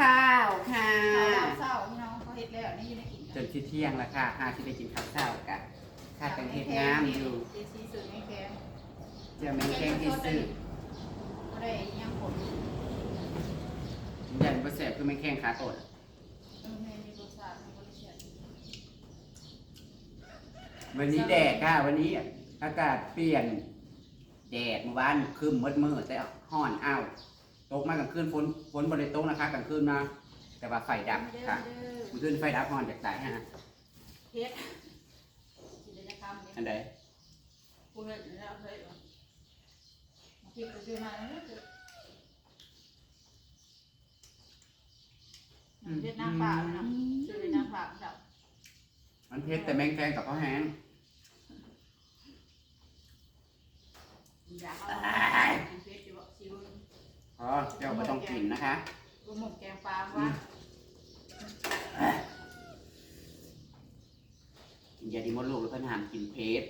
ข้าวค่ะเศร้าพี่น้องเขาเฮ็ดแล้วนี่อยู่ในกินจนที่เที่ยงแล้วค่ะหาที่ได้กินข้าวเช้ากันข้ากันเฮ็ดงามอยู่เจซีสื่อไม่แข็งเจ้าแมงแข้งที่ซื้อก็ได้ยังผลยันบ่แซ่บคือแมงแข้งขาตดเออแม่มีรสชาติมันบริสุทธิ์วันนี้แดดค่ะ วันนี้อากาศเปลี่ยน แดดเมื่อวานครึ้มมืดมืดแต่ห้อนอ้าว ตกมากลางคืนฝนฝนบริตกนะคะกลางคืนมา แต่ว่าไฟดับค่ะเด้อเมื่อคืนไฟดับห้อนจากสายฮะเฮ็ดกิจกรรมอันเนี่ยใดกูเฮ็ดแล้วเฮ็ดมาคิดไปซื้อมาแล้วเฮ็ดน้ำเปล่านะซื้อน้ำเปล่าเจ้ามันเผ็ดแต่แมงแคงกับข้าวแห้ง อยากเอาเฮ็ดอยู่บ่ชิว พอเจ้าไม่ต้องกินนะคะกูหมกแกงปลาว่ากินยาดีมดลูกแล้วเพิ่นห้ามกินเผ็ด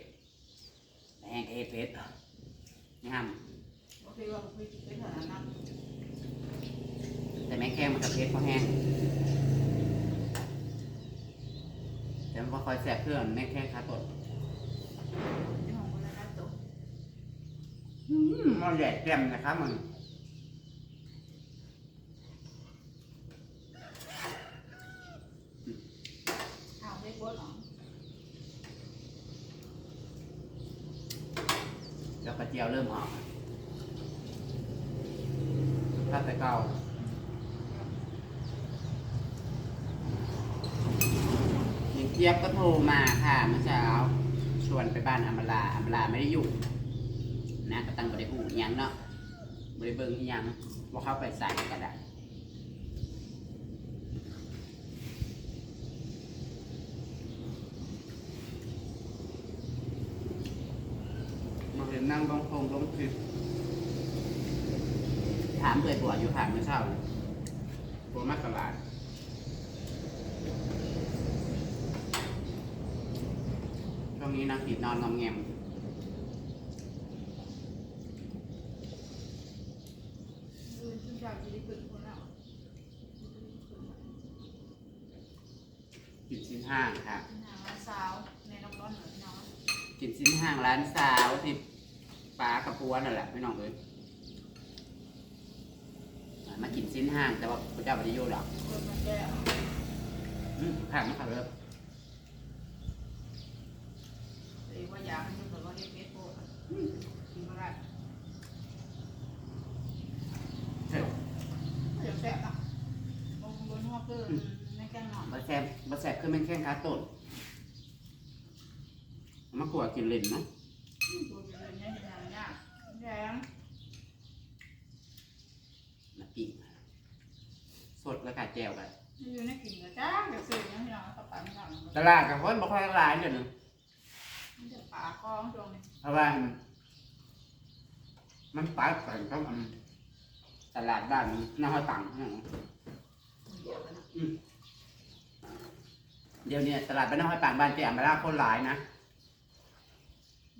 แห้งเอเผ็ดนี่ห้ามบ่เคยว่าบ่เคยกินไปเท่านั้นนะแต่แมงแคงมันกับเผ็ดข้าวแห้งแต่มันบ่ค่อยแสบเครื่องแมงแคงขาตดที่ของคนละนะตกอืมมันใหญ่แจ่มนะครับมัน เอาไปบดหรอ แล้ว กระเจียวเริ่มหอมถ้าแต่เก่าหญิงเจี๊ยบก็โทรมาค่ะเมื่อเช้า ชวนไปบ้านอมราอมราไม่ได้อยู่ นะก็ตั้งบริหูอิหยังเนาะบริเบิงยังว่าเข้าไปใส่กระดาษมาเห็ นนั่งลงพงลงคลิปถามเปิดบัวอยู่ผ่านเมื่อเช้าบัวมากกะลาดช่วงนี้นางผิดนอนงอมแงมดูชื่อชาวจีนขึ้นคนแล้วกินชิ้นห้างค่ะ หาสาวในน้ำร้อนหน่อยน้อง กินชิ้นห้างร้านสาวที่ ปลากระพวนนั่นแหละพี่น้องเอ้ยมากินชิ้นห้างแต่ว่าพระเจ้าไม่ได้อยู่หรอกคนมาแก้อืมข้างมาขับรถเอ้ว่าอยากให้มันแบบว่าเฮ็ดเฟซบุ๊กกินมาได้เฮ้ยเดี๋ยวแซ่บอะบางคนหัวเกินไม่แกงหนอนบะแซบบะแซบคือแม่งแข้งขาต้นมากลัวกินเล่นเนาะ ดูเดินเนี่ยเห็นอย่างเงี้ยแดง มาปีก สดแล้วกาแจวกันอยู่ในกินกระจ้าเดี๋ยวซื้อเนี่ยพี่น้องกระป๋องหน่อยตลาดกับคนบ่ค่อยหลายเดี๋ยวนึงมันจะปลาคล้องตรงนี้เพราะว่า มันปลากันก็มันตลาดบ้านน้าห้อยปังเนาะเดี๋ยวกันนะเดี๋ยวนี้ตลาดบ้านน้าห้อยปังบ้านเจ๊อมาลาคนหลายนะ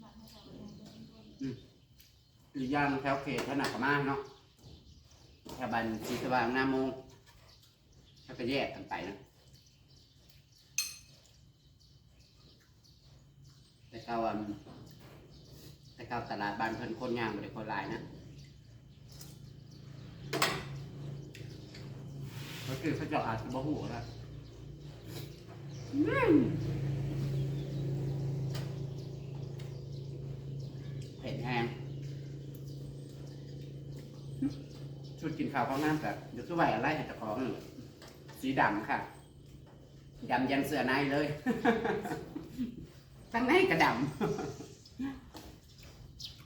มาให้เขาไปเล่นด้วยหรือย่างแถวเขตถนัดมากเนาะแถวบันสีสว่างหน้าโมงถ้า ก็แยกกันไปนะแต่เก่าอันแต่เก่าตลาดบ้านเพิ่นคนย่างบ่ได้คนหลายนะก็คือเขาเจ้าอาจจะบ่ฮู้แล้วอืมเผ็ดแห้งชุดกินข้าวข้าวน้ำกับเดี๋ยวคือไหวอะไรให้เจ้าของนี่ สีดำค่ะดำยันเสื้อในเลยทั้งในกระดำ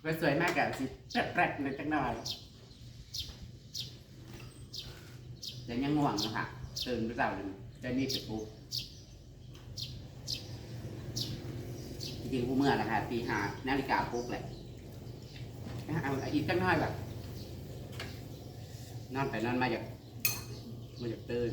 ก็สวยมากกับสีแปลกๆเลยจักหน่อยเดี๋ยวยังง่วงนะคะตื่นหรือเปล่าเลยจะนี่จะปลุกจริงๆกูเมื่อนะคะตีหานาฬิกาปลุกแหละเอาอีกจักหน่อยแบบนอนไปนอนมาจากมาจากตื่น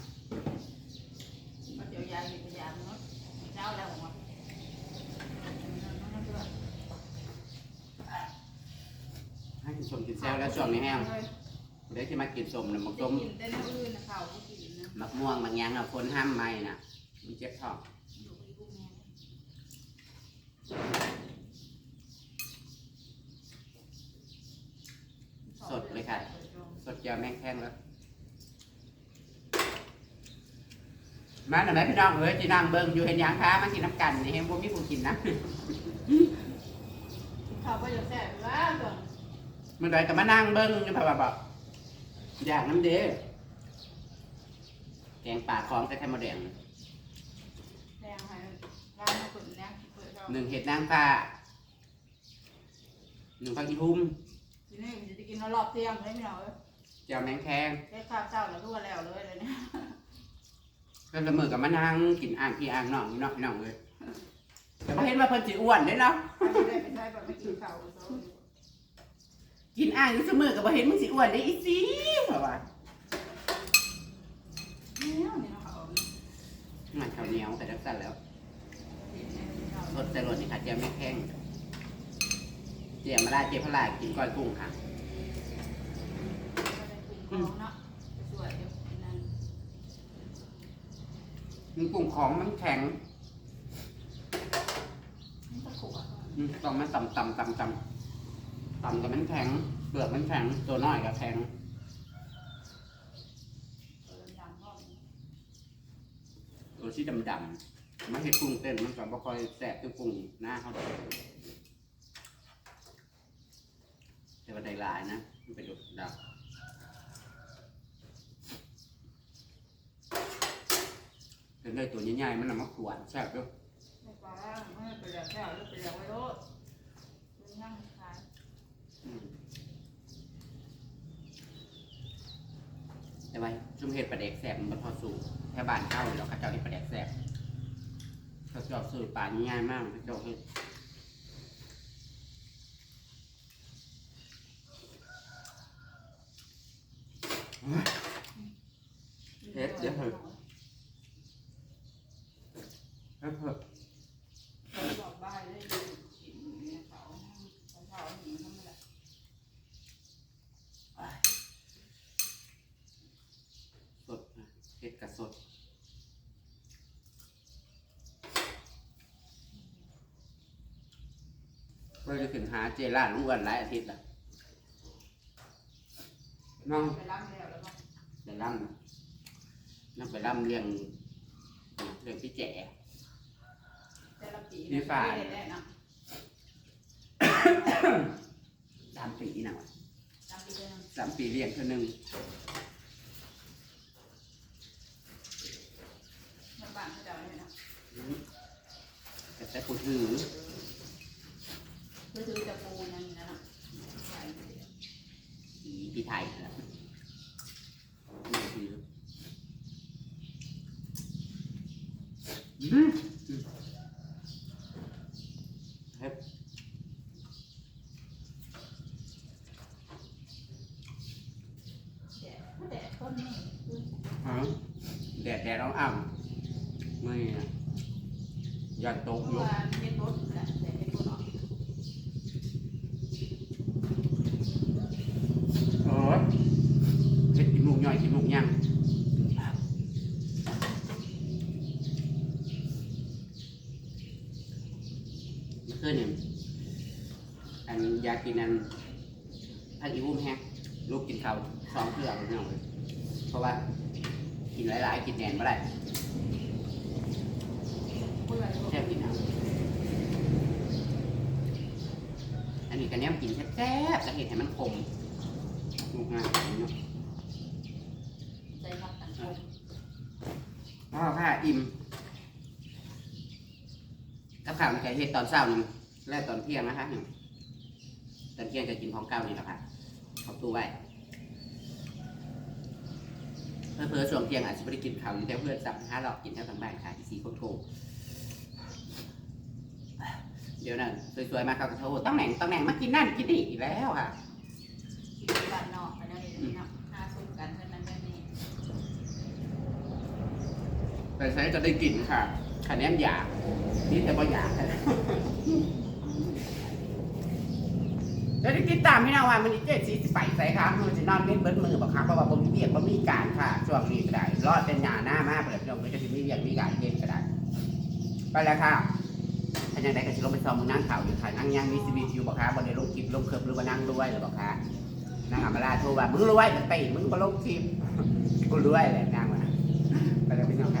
กินสมกินแซวแล้วช่วงนี้แห้งเดี๋ยวที่มากินสมนะมักจะต้มกินแต่น้ำอื่นนะข้าวก็กินนะมักม่วงมักหยังอะคนห้ามไม่น่ะมันเจ็บท้องอยู่กับลูกแม่สดเลยค่ะ สดเจียวแมงแข้งแล้วมาหน่อยไหมพี่น้องเอ้ยจีนางเบิ้งอยู่เห็นหยังคะมากินน้ำกันนี่เห็นพวกมีผู้กินนะข้าวก็จะแซ่บว่าก่อน มันได้ก็มานั่งเบิ้งอยู่แบบแบบอยากน้ำเด้แกงป่าคลองแต่ไข่มดแดงแดงให้ร้านมาเปิดนะเปิดเราหนึ่งเห็ดนางฟ้าหนึ่งฟักอีทุ่มทีนี้มันจะกินรอบเที่ยงเลยพี่น้องเอ้ยเจียวแมงแข้งได้ข้าวเจ้าแล้วทั่วแล้วเลยเลยเนี่ยก็เสมอกับมานั่งกินอ่างพี่อ่างน้องนี่เนาะพี่น้องเลยแต่ไม่เห็นว่าเพิ่นสิอ้วนเด้เนาะ ไม่ได้เป็นได้แบบไม่กินข้าวโซ่ กินอ่างอยู่เสมอกับบ่เห็นมึงสิอ้วนได้อีสิเพราะว่าเนี่ยนี่เนาะเขามันข้าวเหนียวแต่ดักสั่นแล้วเห็นเนี่ยพี่น้องรสแต่รสนี่ค่ะเจียวแมงแข้งเจียวมาลาเจียวพะลากินก้อยกุ้งค่ะก็ได้ปรุงของเนาะสวยเดี๋ยวนั่นมันกุ้งของมันแข็งมันตะขวดอืมต้องมันต่ำต่ำต่ำต่ำ ต่ำแต่มันแข็งเปลือกมันแข็งตัวน้อยก็แข็งตัวที่ดำดำๆไม่ใช่กุ้งเต้นมันก็บ่คอยแสบคือกุ้งหน้าเขาแต่ว่าได้หลายนะมันเป็นดอกดำเป็นได้ตัวใหญ่ๆมันนำมาขวดแซ่บด้วยไม่ปลาไม่ไปแล้วแค่แล้วไปแล้วไว้โลดเป็นนั่งขาย อืม แต่ว่าชุมเห็ดปลาแดกแซ่บมันพอสูตรแค่บ้านเจ้าเราข้าเจ้าที่ปลาแดกแซ่บเขาชอบซื้อปลาง่ายมากเขาเจ้าเฮ็ดเฮ็ดเดี๋ยวเถอะเพิ่มเพิ่มเขาบอกบ้านเลยกินเนี่ยเขาเขาเขาหนีทำไมล่ะ สดนะเห็ดกับสดเพื่อจะขึ้นหาเจล่าลุงอ้วนหลายอาทิตย์ละน้องไปล้างแล้วแล้วก็ไปล่ำน้องไปล่ำเลี้ยงเลี้ยงพี่แจ๋แต่ละปีมีฝาได้ได้นะสามปีนะวะตามปีเดิมสามปีเลี้ยงเท่านึง มันบ้านเขาจะเอาไว้นะ แต่แต่ผู้ถือ คือถือจะปูนั่นนะนะใส่ไปเลย ผีพี่ไทยนะนี่คืออืมอืมเฮ้ย แดดแดดต้นนี่ อ๋อแดดแดดร้อนอ่ำไม่อะยันโต๊ะ เมื่ อยู่ อวานเฮ็ดรถแหละแต่เฮ็ดรถออก เออเฮ็ดกินมุก ย่อยกินมุกย่างเมื่อนเนี่ยอันอยากกินอันผัดอีวุ้มแฮงลูกกินเขาสองเครื่องพี่น้องเลยเพราะว่ากินหลายๆ กินแหนนไม่ได้วแซ่บกินเอาอันนี้กันเนี้ยกินแซ่บๆจะเห็นให้มันคมลูกงานเนาะ ใจรักสังคม พ่ อิ่มกับข้าวมันจะเฮ็ดตอนเช้านี่และตอนเที่ยงนะคะนี่ตอนเที่ยงจะกินของเก้านี่แหละค่ะเอาตู้ไว้เพื่อเพื่อช่วงเที่ยงอาจจะไม่ได้กินข้าวอยู่แต่เพื่อนสั่งห้าหลอกกินแถวทางบ้านค่ะที่สีโคตรโถเดี๋ยวนั้นสวยๆมาเขากระโทต้องแหน่งต้องแหน่งมากินนั่นกินนี่อีกแล้วค่ะเนาะหาสู้กันเท่านั้นแค่นี้ แต่ใช้จะได้กลิ่นค่ะคะแนนอยากนี่แต่บ่อยากค่ะแล้วที่ติดตามพี่น้องว่ามันนี่เจ๊สีสิไปใส่ครับมันจะนอนเล่นเบิดมือบอกครับเพราะว่าผมมีเบียกผมมีการค่ะช่วงนี้ก็ได้รอดเป็นหยาหน้ามากเลยพี่น้องก็จะมีเบียกมีการเย็นก็ได้ไปแล้วค่ะถ้ายังไงก็จะลงไปซ้อมมือนั่งข่าวอยู่ค่ะนั่งยังมีชีวิตอยู่บอกค่ะบนในลงคลิปลงเคิร์ฟหรือว่านั่งด้วยหรือบอกค่ะนั่งอามาลาโทรว่ามึงรวยมันตีมึงมาลงคลิปกูรวยแหละนั่งมาไปแล้วพี่น้องค่ะ